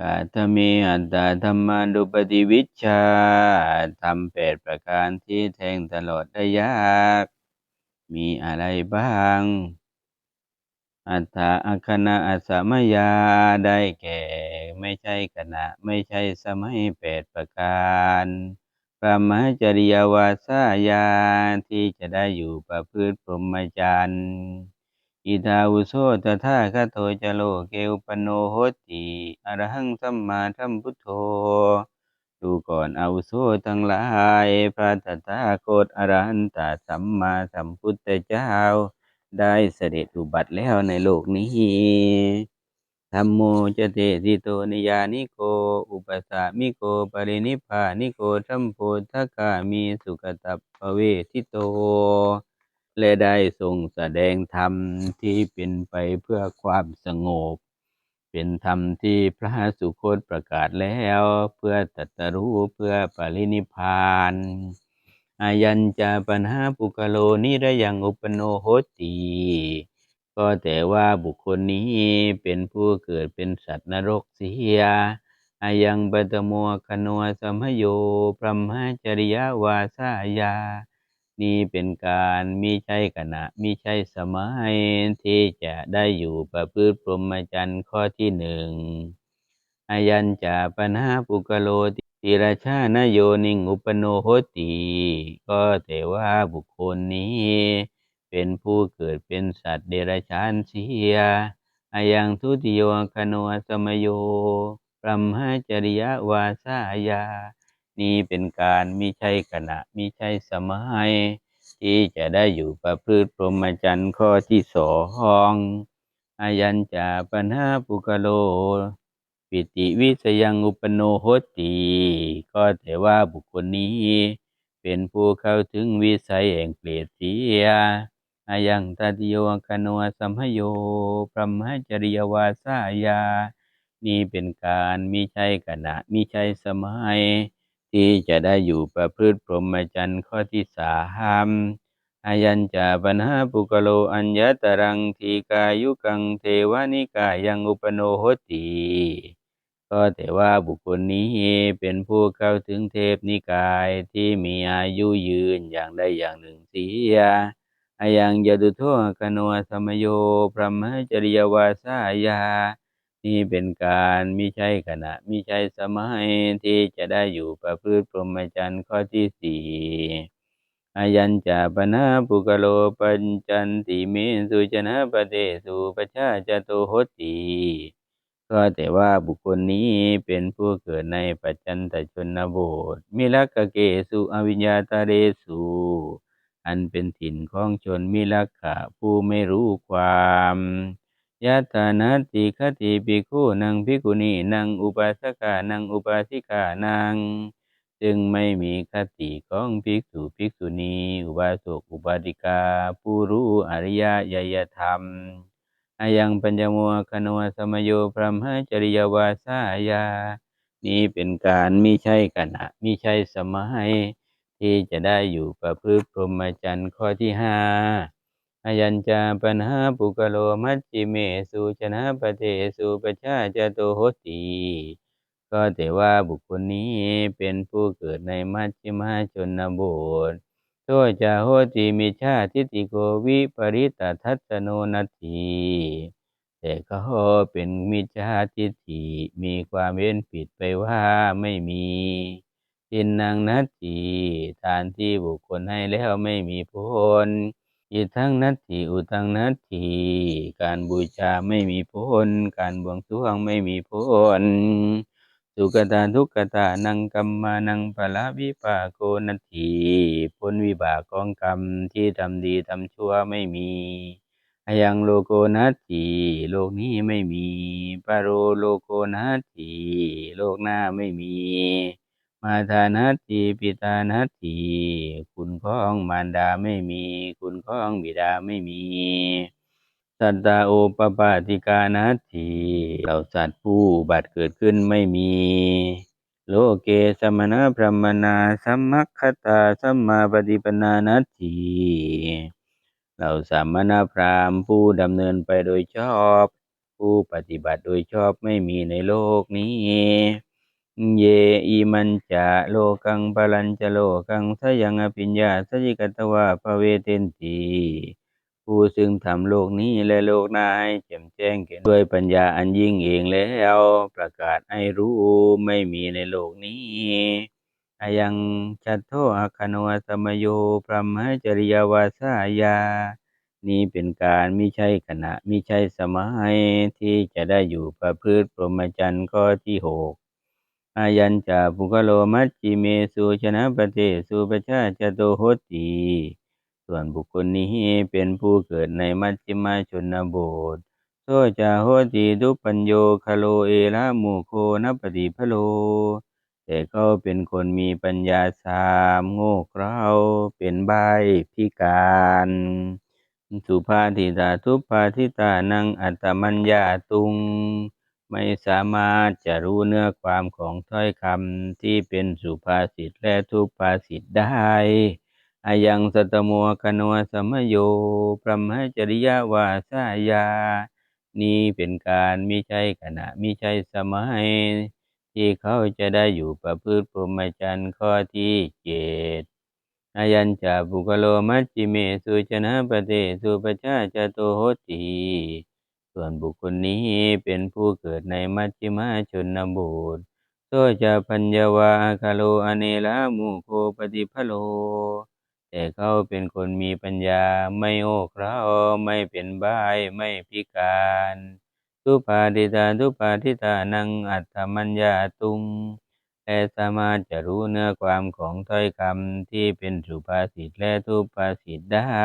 กาธเมอัตตาธรรมานุปติวิชชาทำแปดประการที่แทงตลอดได้ยาก มีอะไรบ้าง อัตถาอาคณะอัสมยาได้แก่ ไม่ใช่ขณะไม่ใช่สมัยแปดประการพระมหจริยวาสายาที่จะได้อยู่ประพฤติพรหมจรรย์ อิทาวุโสตถาคโตจโลเกอุปโนโหติอรหังสัมมาสัมพุทโธดูก่อนอาวุโสทั้งหลายพระตถาคตอรหันตสัมมาสัมพุทธเจ้า ได้เสด็จอุบัติแล้วในโลกนี้ธรรมโมจะเตติโตนิยานิโก อุปสามิโก ปรินิพพานิโกธัมโพธกามีสุขตัปปเวทิโต และได้ทรงแสดงธรรมที่เป็นไปเพื่อความสงบ เป็นธรรมที่พระสุคตประกาศแล้วเพื่อตรัสรู้เพื่อปรินิพานอายัญจาปัญหาปุกโลนิระยังอุปโนโหติก็แต่ว่าบุคคลนี้เป็นผู้เกิดเป็นสัตว์นรกเสียอายังปัตโมคโนสมโยพรหมจริยวาสายา นี่เป็นการมิใช่ขณะมิใช่สมัยที่จะได้อยู่ประพฤติพรหมจรรย์ข้อที่หนึ่งอายัญจาปัญหาปุกโลติราชานโยนิงอุปโนโหติก็แต่ว่าบุคคลนี้ เป็นผู้เกิดเป็นสัตว์เดรัจฉานเสียอายังทุติโยคโนสมโยพรหมจริยวาสายา นี่เป็นการมิใช่ขณะมิใช่สมัย ที่จะได้อยู่ประพฤติพรหมจรรย์ข้อที่สองอายัญจาปัญหาปุกโล ปิติวิสยังอุปโนโหติก็แต่ว่าบุคคลนี้ เป็นผู้เข้าถึงวิสัยแห่งเปรตเสียอายังตัติโยคโนสัมหโยพรหมจริยวาสายา นี่เป็นการมิใช่ขณะมิใช่สมัย ที่จะได้อยู่ประพฤติพรหมจรรย์ข้อที่สามอายัญจาปัญหาปุกโลอัญญตรังทีกายุกังเทวานิกายังอุปโนโหติก็แต่ว่าบุคคลนี้เป็นผู้เข้าถึงเทพนิกายที่มีอายุยืนอย่างใดอย่างหนึ่งเสียอายังยดุโทคโนสมโยพระมหจริยวาสายา นี่เป็นการมิใช่ขณะมิใช่สมัยที่จะได้อยู่ประพฤติพรหมจรรย์ข้อที่สี่อายัญจาปนาปุกโลปัญจันติเมสุชนะปะเตสุปชาจโตโหติก็แต่ว่าบุคคลนี้เป็นผู้เกิดในปัจจันตชนบทมิลักกะเกสุอวิญญาตาเรสุอันเป็นถิ่นของชนมิลักขะผู้ไม่รู้ความ ยะตานาติคติปิคูนังพิกุณีนังอุปาสกานังอุปาสิกานังจึงไม่มีคติของภิกษุภิกษุณีอุบาสกอุบาสิกาผู้รู้อริยยยธรรมอายังปัญญโมคโนสมโยพรหมจริยวาสายา นี้เป็นการมิใช่ขณะมิใช่สมัยที่จะได้อยู่ประพฤติพรหมจรรย์ข้อที่ห้า อายัญจาปัญหาปุกโลมัจจิเมสุชนะปะเทสุปชาจโตโหติก็แต่ว่าบุคคลนี้เป็นผู้เกิดในมัชฌิมาชนบทโทจาโหติมิชาทิติโกวิปริตทัศโนนัตถีแต่เขาเป็นมิจฉาทิฏฐิมีความเห็นผิดไปว่าไม่มีทินนางนัตถีทานที่บุคคลให้แล้วไม่มีผล อิทั้งนัตถิอุตังนัตถิการบูชาไม่มีผล การบวงสรวงไม่มีผล สุกตาทุกขตานังกรรมานังปะละวิปาโกนัตถีผลวิบากของกรรมที่ทำดีทำชั่วไม่มีอยังโลโกนัตถิโลกนี้ไม่มีปโรโลโกนัตถิโลกหน้าไม่มี มาทานัตถิปิตานัตถิคุณของมารดาไม่มี คุณของบิดาไม่มี สัตตาโอปปาติกานัตถิเหล่าสัตว์ผู้บัติเกิดขึ้นไม่มี โลเกสมณพรหมนาสัมมัคคตาสัมมาปฏิปนานัตถิเหล่าสามณพราหมณ์ผู้ดำเนินไปโดยชอบ ผู้ปฏิบัติโดยชอบไม่มีในโลกนี้ เยอิมันจะโลกังปรัญจะโลกังสยังอภิญญาสยิกตวาภเวเทนตีผู้ซึ่งทำโลกนี้และโลกหน้าให้แจ่มแจ้งแก่ด้วยปัญญาอันยิ่งเองแล้วประกาศให้รู้ไม่มีในโลกนี้อายังชัตโตอาคโนสมโยพรหมจริยวาสายา นี้เป็นการมิใช่ขณะมิใช่สมัยที่จะได้อยู่ประพฤติพรหมจรรย์ข้อที่หก อายัญจาปุกโลมัจจิเมสุชนะปเทสุปชาจโตโหติส่วนบุคคลนี้เป็นผู้เกิดในมัชฌิมาชนบทโซจาโหติทุปัญโยคโลเอระมุโคนัปฏิพโล แต่เขาเป็นคนมีปัญญาสามโง่เขลาเป็นใบพิการ สุภาทิตาทุปาทิตานังอัตมัญญาตุง ไม่สามารถจะรู้เนื้อความของถ้อยคำที่เป็นสุภาษิตและทุปาษิตได้อายังสตโมคโนสมโยพรหมจริยวาสายา นี้เป็นการมิใช่ขณะมิใช่สมัย ที่เขาจะได้อยู่ประพฤติพรหมจรรย์ข้อที่เจ็ดอายัญจาปุกโลมัจจิเมสุชนะปเทสุปชาจโตโหติ ส่วนบุคคลนี้เป็นผู้เกิดในมัชฌิมาชนบทโซจะพัญญวาคาโลอเนลามุโคปฏิพโล แต่เขาเป็นคนมีปัญญาไม่โง่เขลาไม่เป็นบ้ายไม่พิการทุปาทิตาทุปาทิตานังอัตถมัญญาตุงและสามารถจะรู้เนื้อความของถ้อยคำที่เป็นสุภาษิตและทุปาษิตได้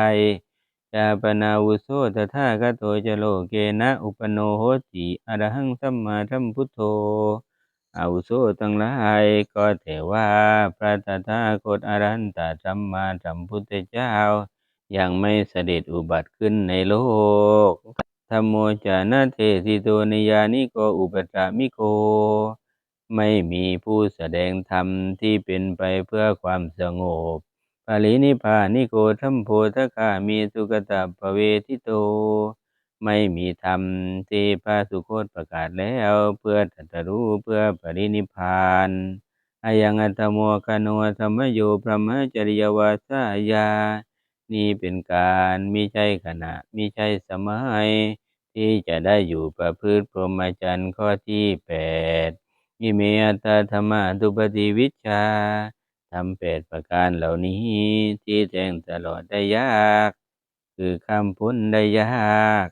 จาปนาวุโสตถาคโตจโลเกนะอุปโนโหติอรหังสัมมาสัมพุทโธอาวุโสทั้งหลายก็แต่ว่าพระตถาคตอรหันตสัมมาสัมพุทธเจ้ายังไม่เสด็จอุบัติขึ้นในโลกธรรมโมจานาเทสิโตนิยานิโกอุปตามิโก ไม่มีผู้แสดงธรรมที่เป็นไปเพื่อความสงบ ปารินิพพานิโกธรรมโพธคามีสุกตาภเวทิโต ไม่มีธรรมที่พระสุโคตประกาศแล้ว เพื่อตรัสรู้เพื่อปรินิพพานอายังอัตโมคโนธรรมโยพรหมจริยวาสายา นี้เป็นการมิใช่ขณะมิใช่สมัย ที่จะได้อยู่ประพฤติพรหมจรรย์ข้อที่แปดมิเมอัตธรรมะทุปฏิวิชชา ทำแปดประการเหล่านี้ที่แจ้งตลอดได้ยาก คือคำพ้นได้ยาก